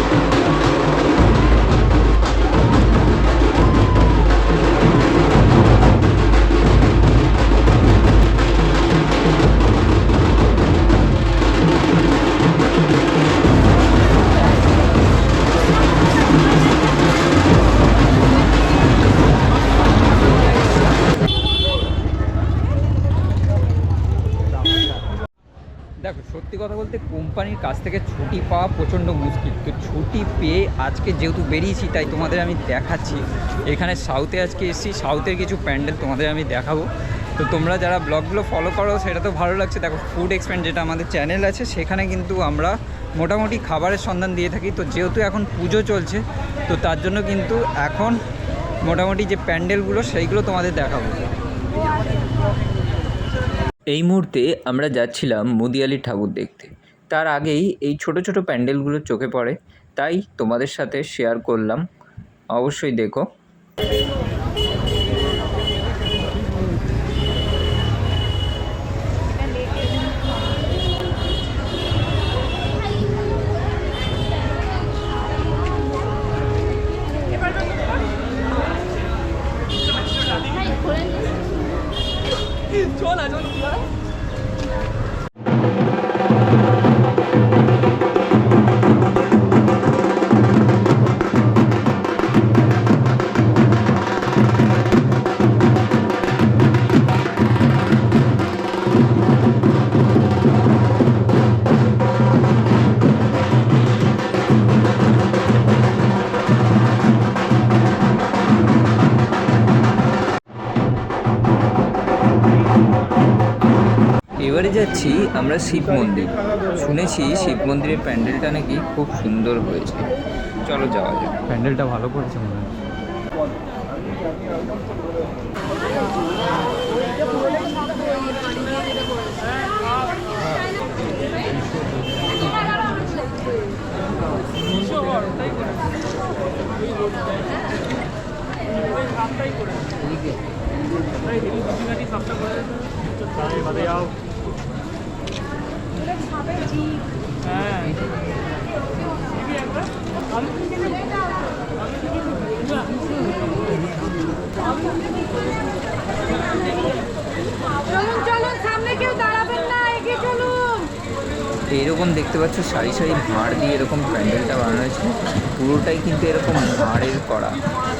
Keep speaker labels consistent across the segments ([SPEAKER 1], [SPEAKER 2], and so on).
[SPEAKER 1] you. দেখো, সত্যি কথা বলতে কোম্পানির কাছ থেকে ছুটি পাওয়া প্রচণ্ড মুশকিল। তো ছুটি পেয়ে আজকে যেহেতু বেরিয়েছি, তাই তোমাদের আমি দেখাচ্ছি। এখানে সাউথে আজকে এসেছি সাউথের কিছু প্যান্ডেল তোমাদের আমি দেখাবো। তো তোমরা যারা ব্লগগুলো ফলো করো, সেটা তো ভালো লাগছে। দেখো ফুড এক্সপেন্ড যেটা আমাদের চ্যানেল আছে, সেখানে কিন্তু আমরা মোটামুটি খাবারের সন্ধান দিয়ে থাকি। তো যেহেতু এখন পুজো চলছে, তো তার জন্য কিন্তু এখন মোটামুটি যে প্যান্ডেলগুলো, সেইগুলো তোমাদের দেখাবো। এই মুহূর্তে আমরা যাচ্ছিলাম মুদিয়ালি ঠাকুর দেখতে। তার আগেই এই ছোট ছোট প্যান্ডেলগুলো চোখে পড়ে, তাই তোমাদের সাথে শেয়ার করলাম। অবশ্যই দেখো। যাচ্ছি আমরা শিব মন্দির শুনেছি শিব মন্দিরের প্যান্ডেলটা নাকি খুব সুন্দর হয়েছে চলো যাওয়া যাক
[SPEAKER 2] প্যান্ডেলটা ভালো করেছে মনে হয়
[SPEAKER 3] চলুন চলুন
[SPEAKER 1] এইরকম দেখতে পাচ্ছ, সারি সারি ভাঁড় দিয়ে এরকম প্যান্ডেলটা বানানো হয়েছে। পুরোটাই কিন্তু এরকম ভাঁড়ের করা।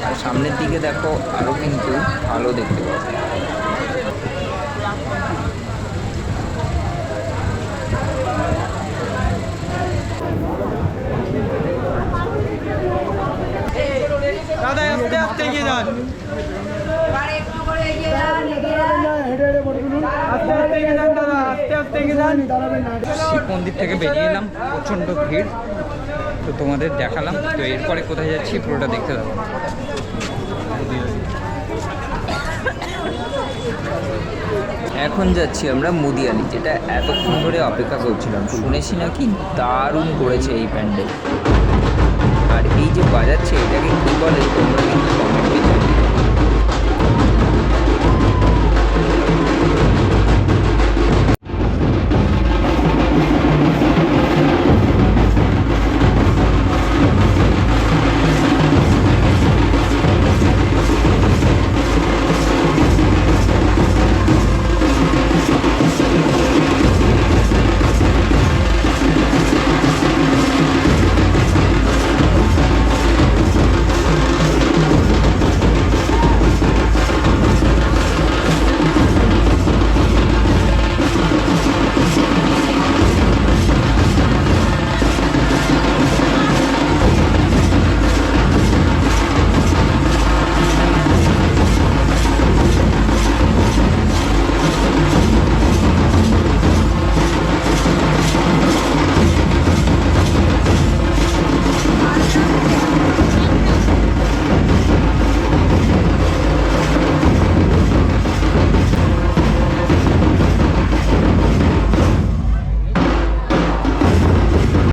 [SPEAKER 1] আর সামনের দিকে দেখো আরও কিন্তু ভালো দেখতে পাবে
[SPEAKER 2] দাদা আস্তে আস্তে এগিয়ে যান
[SPEAKER 1] মন্দির থেকে বেরিয়ে এলাম, প্রচণ্ড ভিড়। তো তোমাদের দেখালাম, তো এরপরে কোথায় যাচ্ছি পুরোটা দেখতে দাও। এখন যাচ্ছি আমরা মুদিয়ালি, যেটা এতক্ষণ ধরে অপেক্ষা করছিলাম। শুনেছি নাকি দারুণ করেছে এই প্যান্ডেল আর এই যে বাজাচ্ছে এটাকে কী বলে তোমরা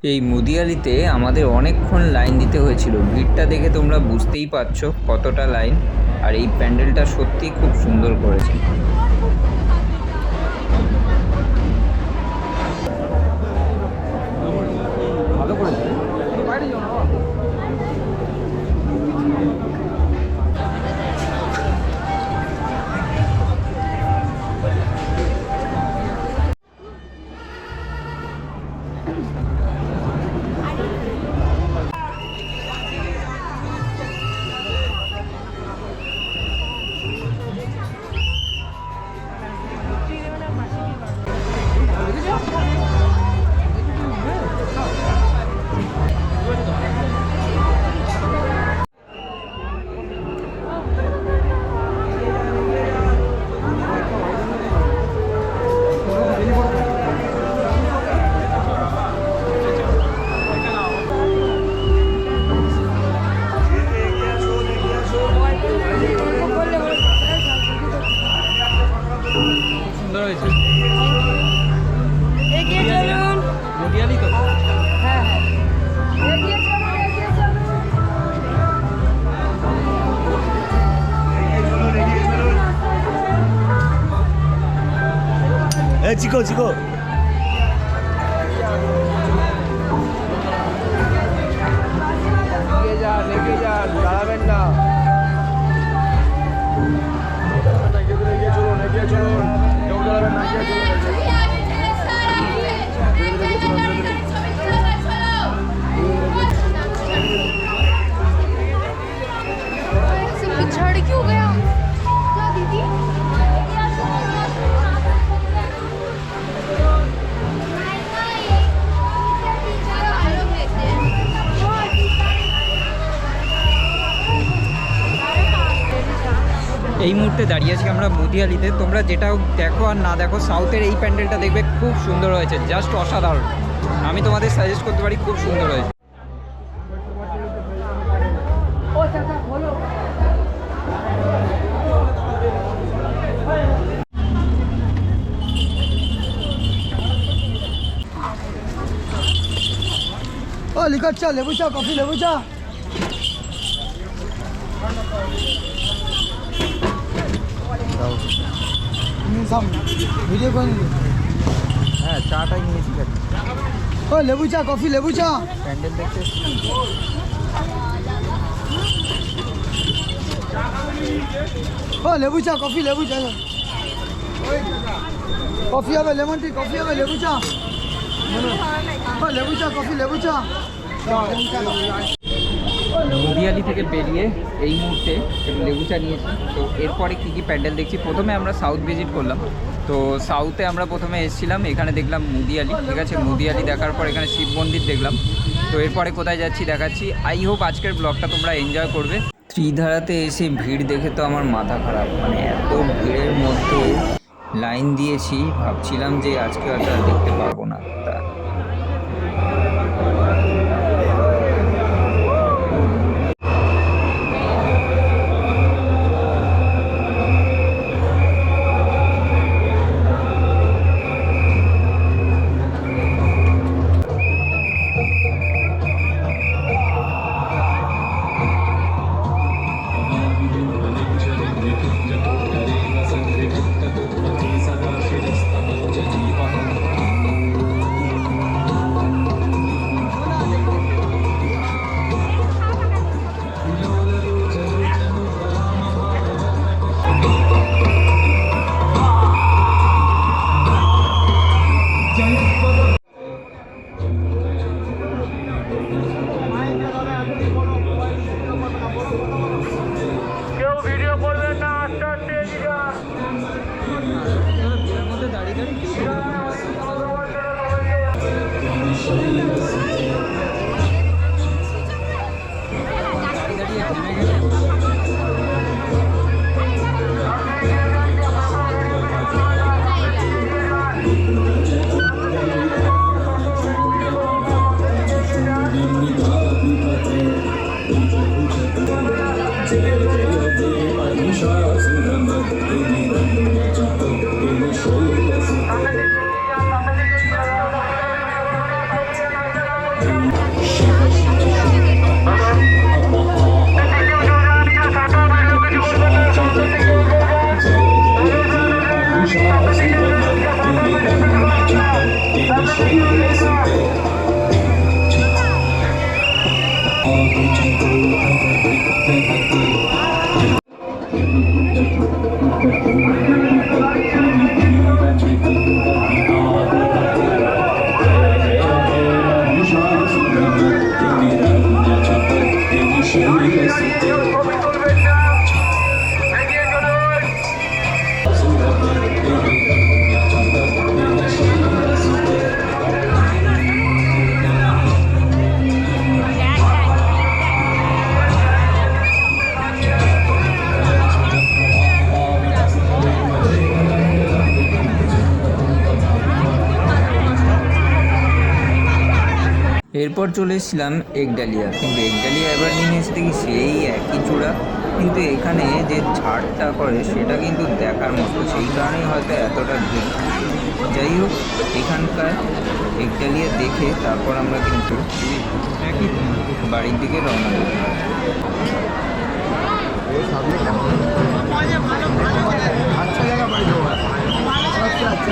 [SPEAKER 1] এই মুদিয়ালিতে আমাদের অনেকক্ষণ লাইন দিতে হয়েছিল। ভিড়টা দেখে তোমরা বুঝতেই পারছ কতটা লাইন আর এই প্যান্ডেলটা সত্যিই খুব সুন্দর করেছে। সুন্দর হয়েছে।
[SPEAKER 4] চিকো চিকো।
[SPEAKER 3] দাঁড়াবেন না। চলুন এগিয়ে চলুন। Obrigado.
[SPEAKER 5] এই মুহূর্তে দাঁড়িয়ে আছি আমরা মুদিয়ালিতে। তোমরা যেটা দেখো আর না দেখো, সাউথের এই প্যান্ডেলটা দেখবে খুব সুন্দর হয়েছে, জাস্ট অসাধারণ। আমি তোমাদের সাজেস্ট করতে পারি খুব সুন্দর হয়েছে।
[SPEAKER 4] চা, লেবু চা, কফি, লেবু চা। ভিডিও করে
[SPEAKER 5] হ্যাঁ চাটাই নিয়েছি
[SPEAKER 4] ও, লেবু চা, কফি, লেবু চা।
[SPEAKER 5] প্যান্ডেল দেখতে
[SPEAKER 4] ও, লেবু চা, কফি, লেবু চা। কফি হবে, লেমন টি, কফি হবে, লেবু চা। লেবু চা, কফি, লেবু চা।
[SPEAKER 5] মুদিয়ালি থেকে বেরিয়ে এই মুহূর্তে একটু লেবু চা নিয়েছি। তো এরপরে কী কী প্যান্ডেল দেখছি? প্রথমে আমরা সাউথ ভিজিট করলাম। তো সাউথে আমরা প্রথমে এসেছিলাম, এখানে দেখলাম মুদিয়ালি ঠিক আছে? মুদিয়ালি দেখার পর এখানে শিব মন্দির দেখলাম। তো এরপরে কোথায় যাচ্ছি দেখাচ্ছি। আই হোপ আজকের ব্লগটা তোমরা এনজয় করবে। ত্রিধারাতে এসে ভিড় দেখে তো আমার মাথা খারাপ। মানে এত ভিড়ের মধ্যে লাইন দিয়েছি, ভাবছিলাম যে আজকে আর দেখতে পাবো না। তা এরপর চলে এসেছিলাম ডালিয়া কিন্তু ডালিয়া এবার নিয়ে এসে দেখি সেই একই চূড়া। কিন্তু এখানে যে ছাড়টা করে, সেটা কিন্তু দেখার মতো। সেই কারণেই হয়তো এতটা ভিড়। যাই হোক, এখানকার ডালিয়া দেখে তারপর আমরা কিন্তু বাড়ির দিকে রওনা দিই
[SPEAKER 4] আচ্ছা
[SPEAKER 5] আচ্ছা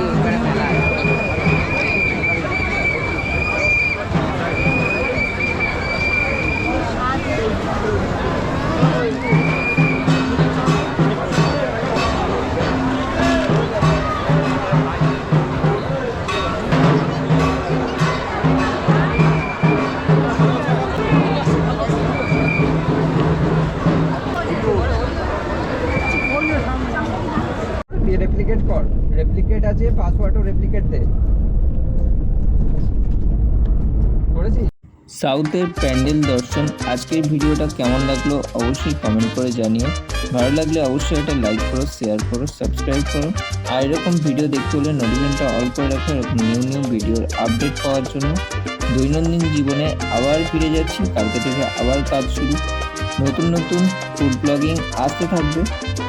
[SPEAKER 5] রেপ্লিকেট কর। রেপ্লিকেট আছে পাসওয়ার্ডও রেপ্লিকেট দে। করেছিস?
[SPEAKER 1] সাউথের প্যান্ডেল দর্শন, আজকের ভিডিওটা কেমন লাগল অবশ্যই কমেন্ট করে জানিও। ভালো লাগলে অবশ্যই এটা লাইক করো শেয়ার করো সাবস্ক্রাইব করো। আর এরকম ভিডিও দেখতে হলে নোটিফিকেশনটা অল করে রাখো, এরকম নিউ নিউ ভিডিওর আপডেট পাওয়ার জন্য। দৈনন্দিন জীবনে আবার ফিরে যাচ্ছি, কালকে থেকে আবার কাজ শুরু। নতুন নতুন ফুড ব্লগিং আসতে থাকবে।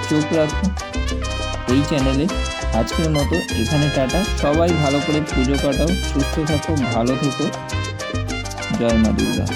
[SPEAKER 1] চোখ রাখো। এই চ্যানেলে আজকের মতো এখানে টাটা। সবাই ভালো করে পুজো কাটাও, সুস্থ থাকো, ভালো থেকো। জয় মা দুর্গা।